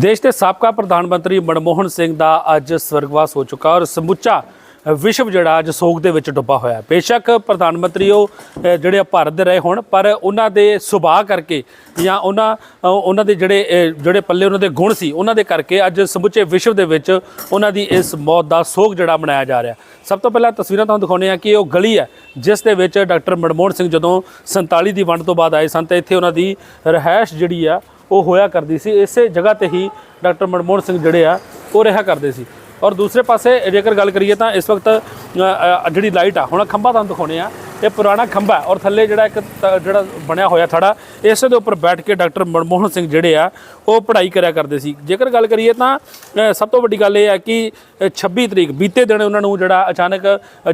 ਦੇਸ਼ ਦੇ ਸਾਬਕਾ ਪ੍ਰਧਾਨ ਮੰਤਰੀ ਮਨਮੋਹਨ ਸਿੰਘ ਦਾ ਅੱਜ ਸਵਰਗਵਾਸ ਹੋ ਚੁੱਕਾ ਔਰ ਸਮੁੱਚਾ ਵਿਸ਼ਵ ਜਿਹੜਾ ਅੱਜ ਸੋਗ ਦੇ ਵਿੱਚ ਡੁੱਬਾ ਹੋਇਆ। ਬੇਸ਼ੱਕ ਪ੍ਰਧਾਨ ਮੰਤਰੀ ਉਹ ਜਿਹੜੇ ਭਾਰਤ ਦੇ ਰਹੇ ਹੋਣ, ਪਰ ਉਹਨਾਂ ਦੇ ਸੁਭਾਅ ਕਰਕੇ ਜਾਂ ਉਹਨਾਂ ਉਹਨਾਂ ਦੇ ਜਿਹੜੇ ਜਿਹੜੇ ਪੱਲੇ ਉਹਨਾਂ ਦੇ ਗੁਣ ਸੀ, ਉਹਨਾਂ ਦੇ ਕਰਕੇ ਅੱਜ ਸਮੁੱਚੇ ਵਿਸ਼ਵ ਦੇ ਵਿੱਚ ਉਹਨਾਂ ਦੀ ਇਸ ਮੌਤ ਦਾ ਸੋਗ ਜਿਹੜਾ ਮਨਾਇਆ ਜਾ ਰਿਹਾ। ਸਭ ਤੋਂ ਪਹਿਲਾਂ ਤਸਵੀਰਾਂ ਤੁਹਾਨੂੰ ਦਿਖਾਉਣੇ ਆ ਕਿ ਉਹ ਗਲੀ ਹੈ, ਜਿਸ ਦੇ ਵਿੱਚ ਡਾਕਟਰ ਮਨਮੋਹਨ ਸਿੰਘ ਜਦੋਂ 47 ਦੀ ਵੰਡ ਤੋਂ ਬਾਅਦ ਆਏ ਸਨ, ਤਾਂ ਇੱਥੇ ਉਹਨਾਂ ਦੀ ਰਹਿائش ਜਿਹੜੀ ਆ ਉਹ ਹੋਇਆ ਕਰਦੀ ਸੀ। ਇਸੇ ਜਗ੍ਹਾ ਤੇ ਹੀ ਡਾਕਟਰ ਮਨਮੋਹਨ ਸਿੰਘ ਜਿਹੜੇ ਆ, ਉਹ ਰਿਹਾ ਕਰਦੇ ਸੀ। ਔਰ ਦੂਸਰੇ ਪਾਸੇ ਜੇਕਰ ਗੱਲ ਕਰੀਏ ਤਾਂ ਇਸ ਵਕਤ ਜਿਹੜੀ ਲਾਈਟ ਆ, ਹੁਣ ਖੰਭਾ ਤੁਹਾਨੂੰ ਦਿਖਾਉਣੇ ਆ। ਇਹ ਪੁਰਾਣਾ ਖੰਭਾ ਔਰ ਥੱਲੇ ਜਿਹੜਾ ਇੱਕ ਤ- ਜਿਹੜਾ ਬਣਿਆ ਹੋਇਆ ਥੜਾ ਇਸੇ ਦੇ ਉੱਪਰ ਬੈਠ ਕੇ ਡਾਕਟਰ ਮਨਮੋਹਨ ਸਿੰਘ ਜਿਹੜੇ ਆ ਉਹ ਪੜ੍ਹਾਈ ਕਰਿਆ ਕਰਦੇ ਸੀ। ਜੇਕਰ ਗੱਲ ਕਰੀਏ ਤਾਂ ਸਭ ਤੋਂ ਵੱਡੀ ਗੱਲ ਇਹ ਹੈ ਕਿ ਅ, 26 ਤਰੀਕ ਬੀਤੇ ਦਿਨ ਉਹਨਾਂ ਨੂੰ ਜਿਹੜਾ ਅਚਾਨਕ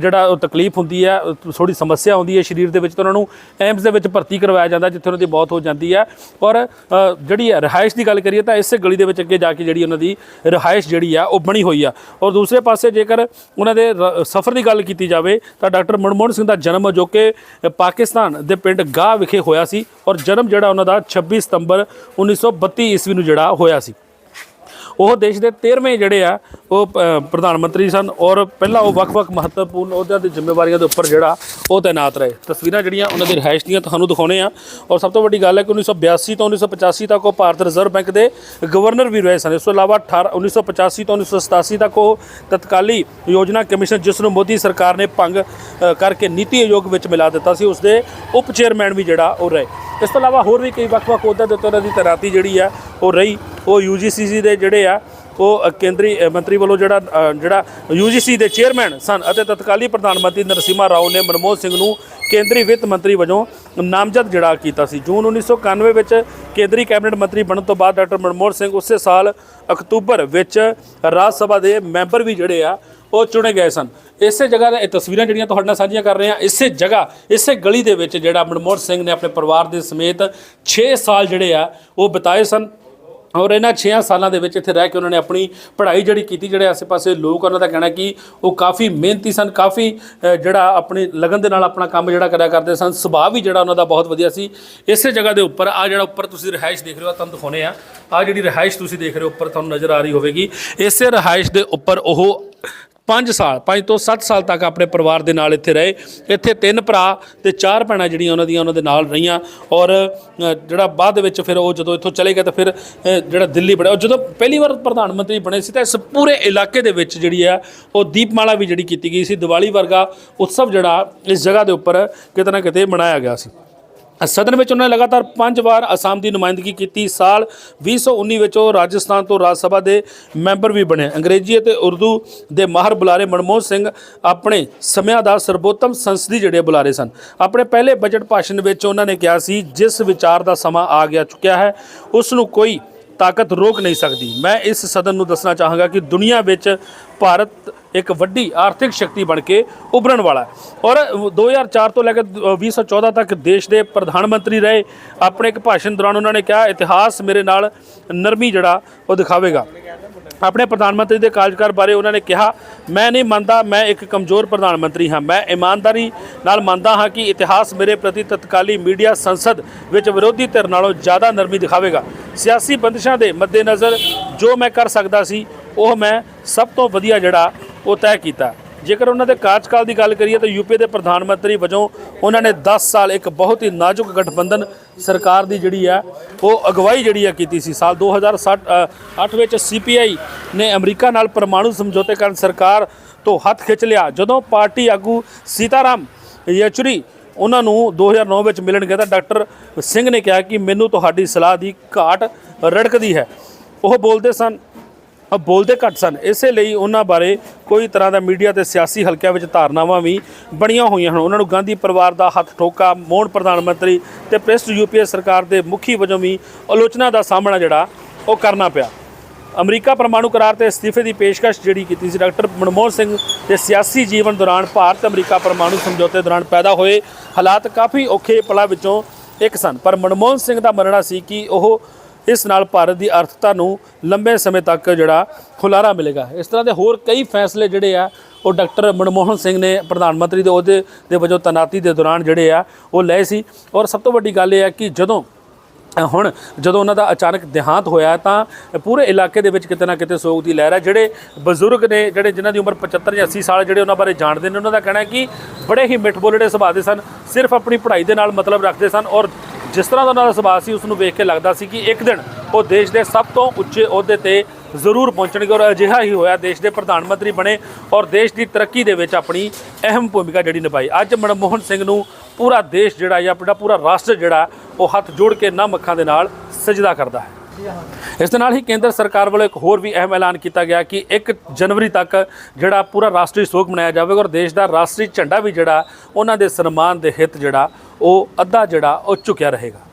ਜਿਹੜਾ ਉਹ ਤਕਲੀਫ ਹੁੰਦੀ ਹੈ ਥੋੜੀ ਸਮੱਸਿਆ ਆਉਂਦੀ ਹੈ ਸਰੀਰ ਦੇ ਵਿੱਚ ਤਾਂ ਉਹਨਾਂ ਨੂੰ ਐਮਸ ਦੇ ਵਿੱਚ ਭਰਤੀ ਕਰਵਾਇਆ ਜਾਂਦਾ ਜਿੱਥੇ ਉਹਨਾਂ ਦੀ ਮੌਤ ਹੋ ਜਾਂਦੀ ਹੈ। ਔਰ ਜਿਹੜੀ ਹੈ ਰਿਹਾਇਸ਼ ਦੀ ਗੱਲ ਕਰੀਏ ਤਾਂ ਇਸੇ ਗਲੀ ਦੇ ਵਿੱਚ ਅੱਗੇ ਜਾ ਕੇ ਜਿਹੜੀ ਉਹਨਾਂ ਦੀ ਰਿਹਾਇਸ਼ ਜਿਹੜੀ ਆ ਉਹ ਬਣੀ ਹੋਈ ਆ। ਔਰ ਦੂਸਰੇ ਪਾਸੇ ਜੇਕਰ ਉਹਨਾਂ ਦੇ ਰ- ਸਫ਼ਰ ਦੀ ਗੱਲ ਕੀਤੀ ਜਾਵੇ ਤਾਂ ਡਾਕਟਰ ਮਨਮੋਹਨ ਸਿੰਘ ਦਾ ਜਨਮ ਜੋ ਕਿ ਪਾਕਿਸਤਾਨ ਦੇ ਪਿੰਡ ਗਾਹ ਵਿਖੇ ਹੋਇਆ ਸੀ ਔਰ ਜਨਮ ਜਿਹੜਾ ਉਹਨਾਂ ਦਾ 26 ਸਤੰਬਰ 1932 ਈਸਵੀ ਨੂੰ ਜਿਹੜਾ ਹੋਇਆ ਸੀ। ਉਹ ਦੇਸ਼ ਦੇ 13ਵੇਂ ਜਿਹੜੇ ਆ, ਉਹ ਪ੍ਰਧਾਨ ਮੰਤਰੀ ਸਨ ਔਰ ਪਹਿਲਾਂ ਉਹ ਵੱਖ-ਵੱਖ ਮਹੱਤਵਪੂਰਨ ਅਹੁਦਿਆਂ ਦੀ ਜ਼ਿੰਮੇਵਾਰੀਆਂ ਦੇ ਉੱਪਰ ਜਿਹੜਾ ਉਹ ਤਾਇਨਾਤ ਰਹੇ। ਤਸਵੀਰਾਂ ਜਿਹੜੀਆਂ ਉਹਨਾਂ ਦੀ ਰਿਹਾਇਸ਼ ਦੀਆਂ ਤੁਹਾਨੂੰ ਦਿਖਾਉਣੇ ਆ ਔਰ ਸਭ ਤੋਂ ਵੱਡੀ ਗੱਲ ਹੈ ਕਿ 1982 ਤੋਂ 1985 ਤੱਕ ਉਹ ਭਾਰਤ ਰਿਜ਼ਰਵ ਬੈਂਕ ਦੇ ਗਵਰਨਰ ਵੀ ਰਹੇ ਸਨ। ਇਸ ਤੋਂ ਇਲਾਵਾ 18 1985 ਤੋਂ 1987 ਤੱਕ ਉਹ ਤਤਕਾਲੀ ਯੋਜਨਾ ਕਮਿਸ਼ਨ ਜਿਸ ਨੂੰ ਮੋਦੀ ਸਰਕਾਰ ਨੇ ਭੰਗ ਕਰਕੇ ਨੀਤੀ ਆਯੋਗ ਵਿੱਚ ਮਿਲਾ ਦਿੱਤਾ ਸੀ ਉਸ ਦੇ ਉਪ ਚੇਅਰਮੈਨ ਵੀ ਜਿਹੜਾ ਉਹ ਰਹੇ। ਇਸ ਤੋਂ ਇਲਾਵਾ ਹੋਰ ਵੀ ਕਈ ਵੱਖ-ਵੱਖ ਅਹੁਦਿਆਂ ਦੇ ਉੱਤੇ ਉਹਨਾਂ ਦੀ ਤੈਨਾਤੀ ਜਿਹੜੀ ਆ, ਉਹ ਰਹੀ। ਉਹ ਯੂਜੀਸੀਸੀ ਦੇ ਜਿਹੜੇ ਆ ਉਹ ਕੇਂਦਰੀ ਮੰਤਰੀ ਵੱਲੋਂ ਜਿਹੜਾ ਅ, ਜਿਹੜਾ ਯੂਜੀਸੀ ਦੇ ਚੇਅਰਮੈਨ ਸਨ ਅਤੇ ਤਤਕਾਲੀ ਪ੍ਰਧਾਨ ਮੰਤਰੀ ਨਰਸਿਮਾ ਰਾਓ ਨੇ ਮਨਮੋਹਨ ਸਿੰਘ ਨੂੰ ਕੇਂਦਰੀ ਵਿੱਤ ਮੰਤਰੀ ਵਜੋਂ ਨਾਮਜ਼ਦ ਜਿਹੜਾ ਕੀਤਾ ਸੀ। ਜੂਨ 1991 ਵਿੱਚ ਕੇਂਦਰੀ ਕੈਬਨਿਟ ਮੰਤਰੀ ਬਣਨ ਤੋਂ ਬਾਅਦ ਡਾਕਟਰ ਮਨਮੋਹਨ ਸਿੰਘ ਉਸੇ ਸਾਲ ਅਕਤੂਬਰ ਵਿੱਚ ਰਾਜ ਸਭਾ ਦੇ ਮੈਂਬਰ ਵੀ ਜਿਹੜੇ ਆ ਉਹ ਚੁਣੇ ਗਏ ਸਨ। ਇਸੇ ਜਗ੍ਹਾ ਦਾ ਇਹ ਤਸਵੀਰਾਂ ਜਿਹੜੀਆਂ ਤੁਹਾਡੇ ਨਾਲ ਸਾਂਝੀਆਂ ਕਰ ਰਹੇ ਹਾਂ ਇਸੇ ਜਗ੍ਹਾ ਇਸੇ ਗਲੀ ਦੇ ਵਿੱਚ ਜਿਹੜਾ ਮਨਮੋਹਨ ਸਿੰਘ ਨੇ ਆਪਣੇ ਪਰਿਵਾਰ ਦੇ ਸਮੇਤ 6 ਸਾਲ ਜਿਹੜੇ ਆ ਉਹ ਬਿਤਾਏ ਸਨ। ਔਰ ਇਹਨਾਂ 6 ਸਾਲਾਂ ਦੇ ਵਿੱਚ ਇੱਥੇ ਰਹਿ ਕੇ ਉਹਨਾਂ ਨੇ ਆਪਣੀ ਪੜ੍ਹਾਈ ਜਿਹੜੀ ਕੀਤੀ, ਜਿਹੜੇ ਆਸੇ ਪਾਸੇ ਲੋਕ ਉਹਨਾਂ ਦਾ ਕਹਿਣਾ ਕਿ ਉਹ ਕਾਫੀ ਮਿਹਨਤੀ ਸਨ, ਕਾਫੀ ਜਿਹੜਾ ਆਪਣੀ ਲਗਨ ਦੇ ਨਾਲ ਆਪਣਾ ਕੰਮ ਜਿਹੜਾ ਕਰਿਆ ਕਰਦੇ ਸਨ, ਸੁਭਾਅ ਵੀ ਜਿਹੜਾ ਉਹਨਾਂ ਦਾ ਬਹੁਤ ਵਧੀਆ ਸੀ। ਇਸੇ ਜਗ੍ਹਾ ਦੇ ਉੱਪਰ ਆ ਜਿਹੜਾ ਉੱਪਰ ਤੁਸੀਂ ਰਿਹਾਇਸ਼ ਦੇਖ ਰਹੇ ਹੋ ਤੁਹਾਨੂੰ ਦਿਖਾਉਣੇ ਆ ਆ ਜਿਹੜੀ ਰਿਹਾਇਸ਼ ਤੁਸੀਂ ਦੇਖ ਰਹੇ ਹੋ, ਉੱਪਰ ਤੁਹਾਨੂੰ ਨਜ਼ਰ ਆ ਰਹੀ ਹੋਵੇਗੀ। ਇਸੇ ਰਿਹਾਇਸ਼ ਦੇ ਉੱਪਰ ਉਹ 5 ਸਾਲ 5 ਤੋਂ 7 ਸਾਲ ਤੱਕ ਆਪਣੇ ਪਰਿਵਾਰ ਦੇ ਨਾਲ ਇੱਥੇ ਰਹੇ। ਇੱਥੇ ਤਿੰਨ ਭਰਾ ਤੇ ਚਾਰ ਭੈਣਾਂ ਜਿਹੜੀਆਂ ਉਹਨਾਂ ਦੀਆਂ ਉਹਨਾਂ ਦੇ ਨਾਲ ਰਹੀਆਂ। ਔਰ ਜਿਹੜਾ ਬਾਅਦ ਵਿੱਚ ਫਿਰ ਉਹ ਜਦੋਂ ਇੱਥੋਂ ਚਲੇ ਗਏ ਤਾਂ ਫਿਰ ਜਿਹੜਾ ਦਿੱਲੀ ਬੜਿਆ ਉਹ ਜਦੋਂ ਪਹਿਲੀ ਵਾਰ ਪ੍ਰਧਾਨ ਮੰਤਰੀ ਬਣੇ ਸੀ ਤਾਂ ਇਸ ਪੂਰੇ ਇਲਾਕੇ ਦੇ ਵਿੱਚ ਜਿਹੜੀ ਆ ਉਹ ਦੀਪਮਾਲਾ ਵੀ ਜਿਹੜੀ ਕੀਤੀ ਗਈ ਸੀ। ਦੀਵਾਲੀ ਵਰਗਾ ਉਤਸਵ ਜਿਹੜਾ ਇਸ ਜਗ੍ਹਾ ਦੇ ਉੱਪਰ ਕਿਤੇ ਨਾ ਕਿਤੇ ਮਨਾਇਆ ਗਿਆ ਸੀ। ਸਦਨ ਵਿੱਚ ਉਹਨਾਂ ਨੇ ਲਗਾਤਾਰ ਪੰਜ ਵਾਰ ਅਸਾਮ ਦੀ ਨੁਮਾਇੰਦਗੀ ਕੀਤੀ। ਸਾਲ 2019 ਵਿੱਚ ਉਹ ਰਾਜਸਥਾਨ ਤੋਂ ਰਾਜ ਸਭਾ ਦੇ ਮੈਂਬਰ ਵੀ ਬਣੇ। ਅੰਗਰੇਜ਼ੀ ਅਤੇ ਉਰਦੂ ਦੇ ਮਾਹਰ ਬੁਲਾਰੇ ਮਨਮੋਹਨ ਸਿੰਘ ਆਪਣੇ ਸਮਿਆਂ ਦਾ ਸਰਬੋਤਮ ਸੰਸਦੀ ਜਿਹੜੇ ਬੁਲਾਰੇ ਸਨ। ਆਪਣੇ ਪਹਿਲੇ ਬਜਟ ਭਾਸ਼ਣ ਵਿੱਚ ਉਹਨਾਂ ਨੇ ਕਿਹਾ ਸੀ, ਜਿਸ ਵਿਚਾਰ ਦਾ ਸਮਾਂ ਆ ਗਿਆ ਚੁੱਕਿਆ ਹੈ, ਉਸ ਨੂੰ ਕੋਈ ਤਾਕਤ ਰੋਕ ਨਹੀਂ ਸਕਦੀ। ਮੈਂ ਇਸ ਸਦਨ ਨੂੰ ਦੱਸਣਾ ਚਾਹਾਂਗਾ ਕਿ ਦੁਨੀਆ ਵਿੱਚ ਭਾਰਤ ਇੱਕ ਵੱਡੀ ਆਰਥਿਕ ਸ਼ਕਤੀ ਬਣ ਕੇ ਉਭਰਨ ਵਾਲਾ ਹੈ। ਔਰ 2004 ਤੋਂ ਲੈ ਕੇ 2014 ਤੱਕ ਦੇਸ਼ ਦੇ ਪ੍ਰਧਾਨ ਮੰਤਰੀ ਰਹੇ। ਆਪਣੇ ਇੱਕ ਭਾਸ਼ਣ ਦੌਰਾਨ ਉਹਨਾਂ ਨੇ ਕਿਹਾ, ਇਤਿਹਾਸ ਮੇਰੇ ਨਾਲ ਨਰਮੀ ਜਿਹੜਾ ਉਹ ਦਿਖਾਵੇਗਾ। ਆਪਣੇ ਪ੍ਰਧਾਨ ਮੰਤਰੀ ਦੇ ਕਾਰਜਕਾਲ ਬਾਰੇ ਉਹਨਾਂ ਨੇ ਕਿਹਾ, ਮੈਂ ਨਹੀਂ ਮੰਨਦਾ, ਮੈਂ ਇੱਕ ਕਮਜ਼ੋਰ ਪ੍ਰਧਾਨ ਮੰਤਰੀ ਹਾਂ। ਮੈਂ ਇਮਾਨਦਾਰੀ ਨਾਲ ਮੰਨਦਾ ਹਾਂ ਕਿ ਇਤਿਹਾਸ ਮੇਰੇ ਪ੍ਰਤੀ ਤਤਕਾਲੀ ਮੀਡੀਆ ਸੰਸਦ ਵਿੱਚ ਵਿਰੋਧੀ ਧਿਰ ਨਾਲੋਂ ਜ਼ਿਆਦਾ ਨਰਮੀ ਦਿਖਾਵੇਗਾ। ਸਿਆਸੀ ਬੰਦਿਸ਼ਾਂ ਦੇ ਮੱਦੇਨਜ਼ਰ ਜੋ ਮੈਂ ਕਰ ਸਕਦਾ ਸੀ, ਉਹ ਮੈਂ ਸਭ ਤੋਂ ਵਧੀਆ ਜਿਹੜਾ ਉਹ ਤੈਅ ਕੀਤਾ। ਜੇਕਰ ਉਹਨਾਂ ਦੇ ਕਾਰਜਕਾਲ ਦੀ ਗੱਲ ਕਰੀਏ ਤਾਂ ਯੂਪੀ ਦੇ ਪ੍ਰਧਾਨ ਮੰਤਰੀ ਵਜੋਂ ਉਹਨਾਂ ਨੇ 10 ਸਾਲ ਇੱਕ ਬਹੁਤ ਹੀ ਨਾਜ਼ੁਕ ਗਠਬੰਧਨ ਸਰਕਾਰ ਦੀ ਜਿਹੜੀ ਆ ਉਹ ਅਗਵਾਈ ਜਿਹੜੀ ਆ ਕੀਤੀ ਸੀ। ਸਾਲ 2008 ਵਿੱਚ ਸੀਪੀਆਈ ਨੇ ਅਮਰੀਕਾ ਨਾਲ ਪਰਮਾਣੂ ਸਮਝੌਤੇ ਕਰਨ ਸਰਕਾਰ ਤੋਂ ਹੱਥ ਖਿੱਚ ਲਿਆ। ਜਦੋਂ ਪਾਰਟੀ ਆਗੂ ਸੀਤਾਰਾਮ ਯਚੁਰੀ ਉਹਨਾਂ ਨੂੰ 2009 ਵਿੱਚ ਮਿਲਣ ਗਏ ਤਾਂ ਡਾਕਟਰ ਸਿੰਘ ਨੇ ਕਿਹਾ ਕਿ ਮੈਨੂੰ ਤੁਹਾਡੀ ਸਲਾਹ ਦੀ ਘਾਟ ਰੜਕਦੀ ਹੈ। ਉਹ ਬੋਲਦੇ ਸਨ ਬੋਲਦੇ ਘੱਟ ਸਨ। ਇਸੇ ਲਈ ਉਹਨਾਂ ਬਾਰੇ ਕੋਈ ਤਰ੍ਹਾਂ ਦਾ ਮੀਡੀਆ ਤੇ ਸਿਆਸੀ ਹਲਕਿਆਂ ਵਿੱਚ ਧਾਰਨਾਵਾਂ ਵੀ ਬਣੀਆਂ ਹੋਈਆਂ ਹਨ। ਉਹਨਾਂ ਨੂੰ ਗਾਂਧੀ ਪਰਿਵਾਰ ਦਾ ਹੱਥ ਠੋਕਾ, ਮੋਹਨ ਪ੍ਰਧਾਨ ਮੰਤਰੀ ਤੇ ਪ੍ਰੈਸਟ ਯੂਪੀਏ ਸਰਕਾਰ ਦੇ ਮੁਖੀ ਵਜੋਂ ਵੀ ਆਲੋਚਨਾ ਦਾ ਸਾਹਮਣਾ ਜਿਹੜਾ, ਉਹ ਕਰਨਾ ਪਿਆ। ਅਮਰੀਕਾ ਪਰਮਾਣੂ ਕਰਾਰ ਤੇ ਅਸਤੀਫੇ ਦੀ ਪੇਸ਼ਕਸ਼ ਜਿਹੜੀ ਕੀਤੀ ਸੀ ਡਾਕਟਰ ਮਨਮੋਹਨ ਸਿੰਘ ਦੇ ਸਿਆਸੀ ਜੀਵਨ ਦੌਰਾਨ ਭਾਰਤ ਅਮਰੀਕਾ ਪਰਮਾਣੂ ਸਮਝੌਤੇ ਦੌਰਾਨ ਪੈਦਾ ਹੋਏ ਹਾਲਾਤ ਕਾਫੀ ਔਖੇ ਪਲਾਂ ਵਿੱਚੋਂ ਇੱਕ ਸਨ। ਪਰ ਮਨਮੋਹਨ ਸਿੰਘ ਦਾ ਮੰਨਣਾ ਸੀ ਕਿ ਉਹ ਇਸ ਨਾਲ ਭਾਰਤ ਦੀ ਅਰਥਤਾ ਨੂੰ ਲੰਬੇ ਸਮੇਂ ਤੱਕ ਜਿਹੜਾ ਖੁਲਾਰਾ ਮਿਲੇਗਾ। ਇਸ ਤਰ੍ਹਾਂ ਦੇ ਹੋਰ ਕਈ ਫੈਸਲੇ ਜਿਹੜੇ ਆ, ਉਹ ਡਾਕਟਰ ਮਨਮੋਹਨ ਸਿੰਘ ਨੇ ਪ੍ਰਧਾਨ ਮੰਤਰੀ ਦੇ ਅਹੁਦੇ ਦੇ ਵਜੋਂ ਤੈਨਾਤੀ ਦੇ ਦੌਰਾਨ ਜਿਹੜੇ ਆ, ਉਹ ਲਏ ਸੀ। ਔਰ ਸਭ ਤੋਂ ਵੱਡੀ ਗੱਲ ਇਹ ਹੈ ਕਿ ਜਦੋਂ ਹੁਣ ਜਦੋਂ ਉਹਨਾਂ ਦਾ ਅਚਾਨਕ ਦੇਹਾਂਤ ਹੋਇਆ ਤਾਂ ਪੂਰੇ ਇਲਾਕੇ ਦੇ ਵਿੱਚ ਕਿਤੇ ਨਾ ਕਿਤੇ ਸੋਗ ਦੀ ਲਹਿਰ ਹੈ। ਜਿਹੜੇ ਬਜ਼ੁਰਗ ਨੇ, ਜਿਹੜੇ ਜਿਨ੍ਹਾਂ ਦੀ ਉਮਰ 75 ਜਾਂ 80 ਸਾਲ, ਜਿਹੜੇ ਉਹਨਾਂ ਬਾਰੇ ਜਾਣਦੇ ਨੇ, ਉਹਨਾਂ ਦਾ ਕਹਿਣਾ ਹੈ ਕਿ ਬੜੇ ਹੀ ਮਿੱਠ ਬੋਲੜੇ ਸੁਭਾਅ ਦੇ ਸਨ। ਸਿਰਫ ਆਪਣੀ ਪੜ੍ਹਾਈ ਦੇ ਨਾਲ ਮਤਲਬ ਰੱਖਦੇ ਸਨ ਔਰ ਜਿਸ ਤਰ੍ਹਾਂ ਦਾ ਉਹਨਾਂ ਦਾ ਸੁਭਾਅ ਸੀ ਉਸ ਨੂੰ ਵੇਖ ਕੇ ਲੱਗਦਾ ਸੀ ਕਿ ਇੱਕ ਦਿਨ ਉਹ ਦੇਸ਼ ਦੇ ਸਭ ਤੋਂ ਉੱਚੇ ਅਹੁਦੇ ਤੇ ਜ਼ਰੂਰ ਪਹੁੰਚਣਗੇ ਔਰ ਅਜਿਹਾ ਹੀ ਹੋਇਆ। ਦੇਸ਼ ਦੇ ਪ੍ਰਧਾਨ ਮੰਤਰੀ ਬਣੇ ਔਰ ਦੇਸ਼ ਦੀ ਤਰੱਕੀ ਦੇ ਵਿੱਚ ਆਪਣੀ ਅਹਿਮ ਭੂਮਿਕਾ ਜਿਹੜੀ ਨਿਭਾਈ। ਅੱਜ ਮਨਮੋਹਨ ਸਿੰਘ ਨੂੰ ਪੂਰਾ ਦੇਸ਼ ਜਿਹੜਾ ਜਾਂ ਆਪਣਾ ਪੂਰਾ ਰਾਸ਼ਟਰ ਜਿਹੜਾ ਉਹ ਹੱਥ ਜੋੜ ਕੇ ਨਮ ਅੱਖਾਂ ਦੇ ਨਾਲ ਸਜਦਾ ਕਰਦਾ ਹੈ। ਇਸ ਦੇ ਨਾਲ ਹੀ ਕੇਂਦਰ ਸਰਕਾਰ ਵੱਲੋਂ ਇੱਕ ਹੋਰ ਵੀ ਅਹਿਮ ਐਲਾਨ ਕੀਤਾ ਗਿਆ ਕਿ 1 ਜਨਵਰੀ ਤੱਕ ਜਿਹੜਾ ਪੂਰਾ ਰਾਸ਼ਟਰੀ ਸੋਗ ਮਨਾਇਆ ਜਾਵੇਗਾ ਔਰ ਦੇਸ਼ ਦਾ ਰਾਸ਼ਟਰੀ ਝੰਡਾ ਵੀ ਜਿਹੜਾ ਉਹਨਾਂ ਦੇ ਸਨਮਾਨ ਦੇ ਹਿੱਤ ਜਿਹੜਾ ਉਹ ਅੱਧਾ ਜਿਹੜਾ ਉਹ ਝੁਕਿਆ ਰਹੇਗਾ।